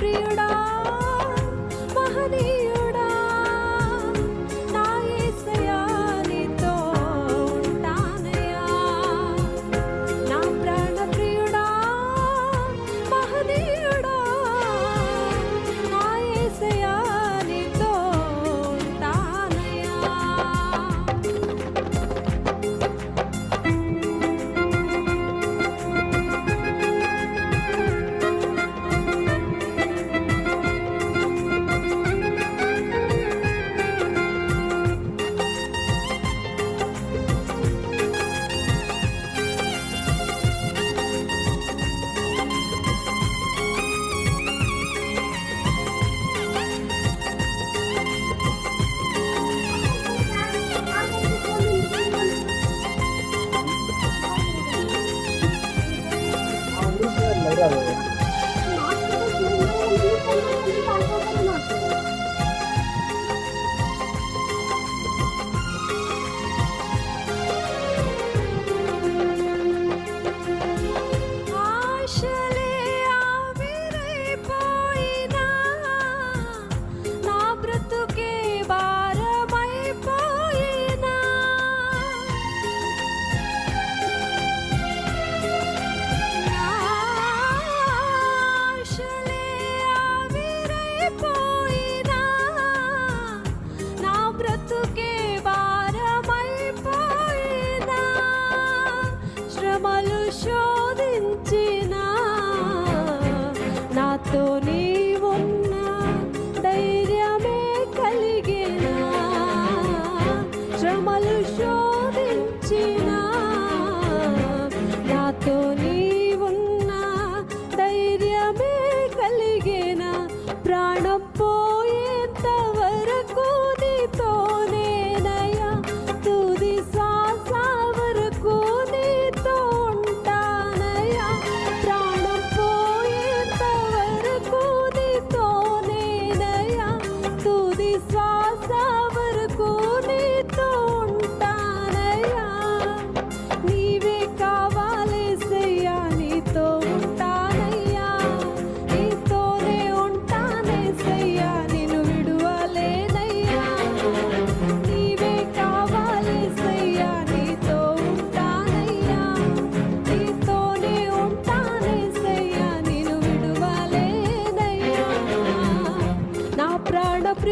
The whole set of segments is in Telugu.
പ്രിയടാ 아, ధైర్యమే కలిగిన శ్రమలు శోధించిన ధైర్యమే ప్రాణపో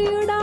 മറുയുടെ